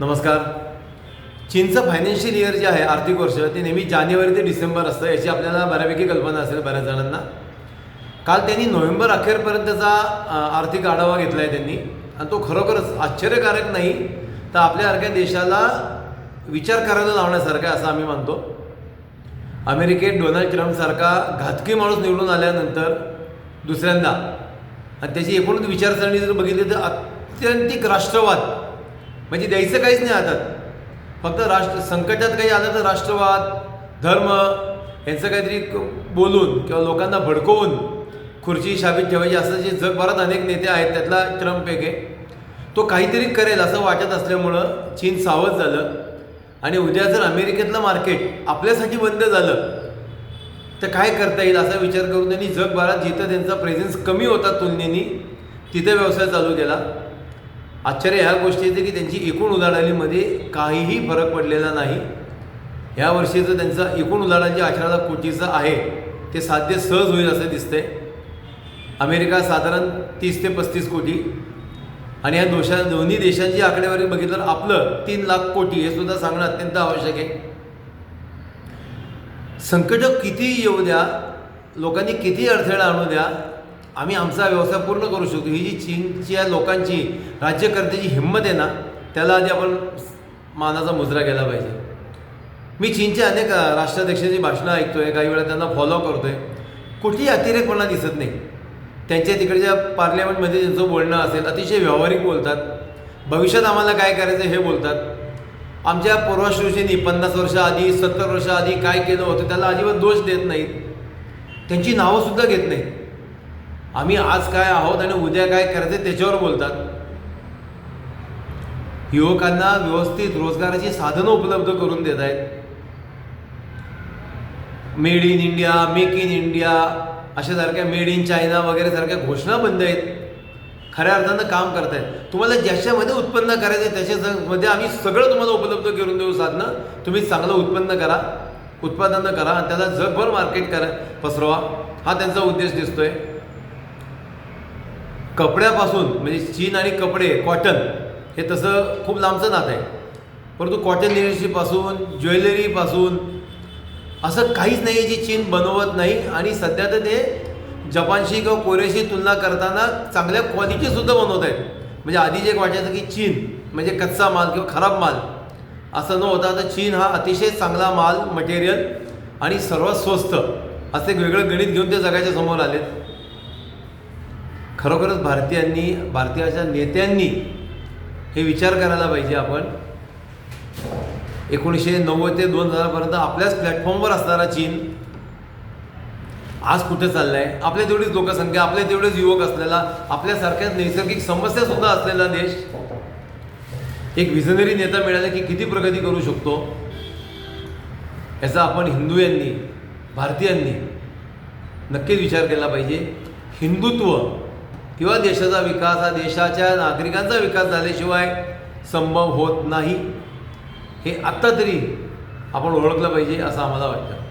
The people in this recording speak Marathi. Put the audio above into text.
नमस्कार. चीनचं फायनान्शियल इयर जे आहे आर्थिक वर्ष ते नेहमी जानेवारी ते डिसेंबर असतं याची आपल्याला बऱ्यापैकी कल्पना असेल बऱ्याच जणांना. काल त्यांनी नोव्हेंबर अखेरपर्यंतचा आर्थिक आढावा घेतला आहे त्यांनी आणि तो खरोखरच आश्चर्यकारक नाही तर आपल्यासारख्या देशाला विचार करायला लावण्यासारखा आहे असं आम्ही मानतो. अमेरिकेत डोनाल्ड ट्रम्पसारखा घातकी माणूस निवडून आल्यानंतर दुसऱ्यांदा आणि त्याची एकूणच विचारसरणी जर बघितली तर अत्यंतिक राष्ट्रवाद म्हणजे द्यायचं काहीच नाही हातात फक्त राष्ट्र संकटात काही आलं तर राष्ट्रवाद धर्म यांचं काहीतरी बोलून किंवा लोकांना भडकवून खुर्ची शाबीत ठेवायची असं जे जगभरात अनेक नेते आहेत त्यातला ट्रम्प एक आहे. तो काहीतरी करेल असं वाटत असल्यामुळं चीन सावध झालं. आणि उद्या जर अमेरिकेतलं मार्केट आपल्यासाठी बंद झालं तर काय करता येईल असा विचार करून त्यांनी जगभरात जिथं त्यांचा प्रेझेन्स कमी होता तुलनेनी तिथे व्यवसाय चालू केला. आश्चर्य ह्या गोष्टी येते की त्यांची एकूण उलाढालीमध्ये काहीही फरक पडलेला नाही. ह्या वर्षीचं त्यांचं एकूण उलाढाल जे अठरा लाख कोटीचं आहे. ते साध्य सहज होईल असं दिसतंय. अमेरिका साधारण तीस ते पस्तीस कोटी. आणि या दोषा दोन्ही देशांची आकडेवारी बघितलं तर आपलं तीन लाख कोटी हे सुद्धा सांगणं अत्यंत आवश्यक आहे. संकट किती येऊ द्या लोकांनी किती अडथळा आणू द्या आम्ही आमचा व्यवसाय पूर्ण करू शकतो. ही जी चीनच्या लोकांची राज्यकर्त्याची हिंमत आहे ना त्याला आधी आपण मानाचा मुजरा केला पाहिजे. मी चीनचे अनेक राष्ट्राध्यक्षांची भाषणं ऐकतोय काही वेळा त्यांना फॉलो करतोय. कुठेही अतिरेकपणा दिसत नाही. त्यांच्या तिकडच्या पार्लमेंटमध्ये त्यांचं बोलणं असेल अतिशय व्यावहारिक बोलतात. भविष्यात आम्हाला काय करायचं हे बोलतात. आमच्या पूर्वाश्रुषींनी पन्नास वर्ष आधी सत्तर वर्षाआधी काय केलं होतं त्याला अजिबात दोष देत नाहीत. त्यांची नावंसुद्धा घेत नाहीत. आम्ही आज काय आहोत आणि उद्या काय करायचं त्याच्यावर बोलतात. युवकांना व्यवस्थित रोजगाराची साधनं उपलब्ध करून देत आहेत. Made in India make in India अशासारख्या made in China वगैरे सारख्या घोषणा बंद आहेत. खऱ्या अर्थानं काम करतायत तुम्हाला ज्याच्यामध्ये उत्पन्न करायचं आहे त्याच्यामध्ये आम्ही सगळं तुम्हाला उपलब्ध करून देऊ साधनं. तुम्ही चांगलं उत्पन्न करा उत्पादनं करा आणि त्याला जगभर मार्केट करा. पसरवा. हा त्यांचा उद्देश दिसतोय. कपड्यापासून म्हणजे चीन आणि कपडे कॉटन हे तसं खूप लांबचं नातं आहे. परंतु कॉटन इंडस्ट्रीपासून ज्वेलरीपासून असं काहीच नाही आहे जे चीन बनवत नाही आणि सध्या तर ते जपानशी किंवा कोरियाशी तुलना करताना चांगल्या क्वालिटीसुद्धा बनवत आहेत. म्हणजे आधी जे वाटायचं की चीन म्हणजे कच्चा माल किंवा खराब माल असं न होता तर चीन हा अतिशय चांगला माल मटेरियल आणि सर्वात स्वस्त असं एक वेगळं गणित घेऊन ते जगाच्या समोर आलेत. खरोखरच भारतीयांनी भारतीयाच्या नेत्यांनी हे विचार करायला पाहिजे आपण. एकोणीसशे नव्वद ते दोन हजारपर्यंत आपल्याच प्लॅटफॉर्मवर असणारा चीन आज कुठे चाललाय? आपल्या तेवढीच लोकसंख्या आपल्या तेवढेच युवक असलेला आपल्यासारख्याच नैसर्गिक समस्या सुद्धा असलेला देश एक विजनरी नेता मिळाला की किती प्रगती करू शकतो? याचा आपण हिंदू यांनी भारतीयांनी नक्कीच विचार केला पाहिजे. हिंदुत्व किंवा देशाचा विकास हा देशाच्या नागरिकांचा विकास झाल्याशिवाय संभव होत नाही. हे आत्ता तरी आपण ओळखलं पाहिजे असं आम्हाला वाटतं.